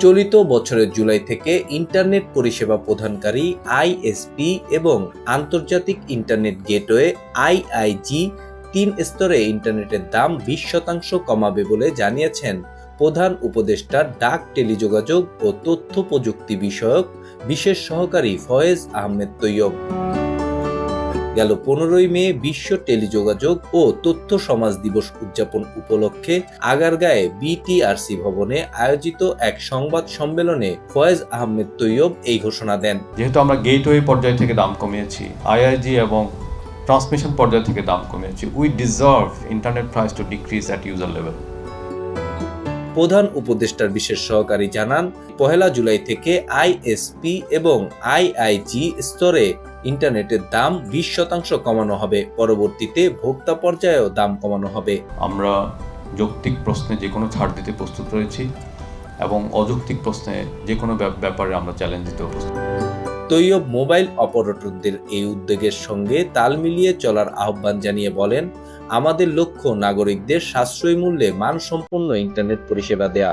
চলিত বছরের জুলাই থেকে ইন্টারনেট পরিষেবা প্রদানকারী আইএসপি এবং আন্তর্জাতিক ইন্টারনেট গেটওয়ে আইআইজি তিন স্তরে ইন্টারনেটের দাম বিশ শতাংশ কমাবে বলে জানিয়েছেন প্রধান উপদেষ্টা ডাক টেলিযোগাযোগ ও তথ্য প্রযুক্তি বিষয়ক বিশেষ সহকারী ফয়েজ আহমেদ তৈয়ব। গেল পনেরোই মে বিশ্ব টেলিযোগাযোগ ও তথ্য সমাজ দিবস উদযাপন উপলক্ষে আগারগাঁয়ে বিটিআরসি ভবনে আয়োজিত এক সংবাদ সম্মেলনে ফয়েজ আহমেদ তৈয়ব এই ঘোষণা দেন। যেহেতু আমরা গেটওয়ে পর্যায় থেকে দাম কমিয়েছি, আইআইজি এবং ট্রান্সমিশন পর্যায় থেকে দাম কমিয়েছি we deserve internet price to decrease at user level প্রধান উপদেষ্টার বিশেষ সহকারী জানান পহেলা জুলাই থেকে আইএসপি এবং আইআইজি স্তরে ইন্টারনেটের দাম বিশ শতাংশ কমানো হবে। পরবর্তীতে ভোক্তা পর্যায়েও দাম কমানো হবে। আমরা যৌক্তিক প্রশ্নে যে কোনো ছাড় দিতে প্রস্তুত রয়েছি এবং অযৌক্তিক প্রশ্নে যে কোনো ব্যাপারে আমরা চ্যালেঞ্জ দিতে প্রস্তুত। তৈয়ব মোবাইল অপারেটরদের এই উদ্যোগের সঙ্গে তাল মিলিয়ে চলার আহ্বান জানিয়ে বলেন আমাদের লক্ষ্য নাগরিকদের সাশ্রয়ী মূল্যে মানসম্পন্ন ইন্টারনেট পরিষেবা দেয়া।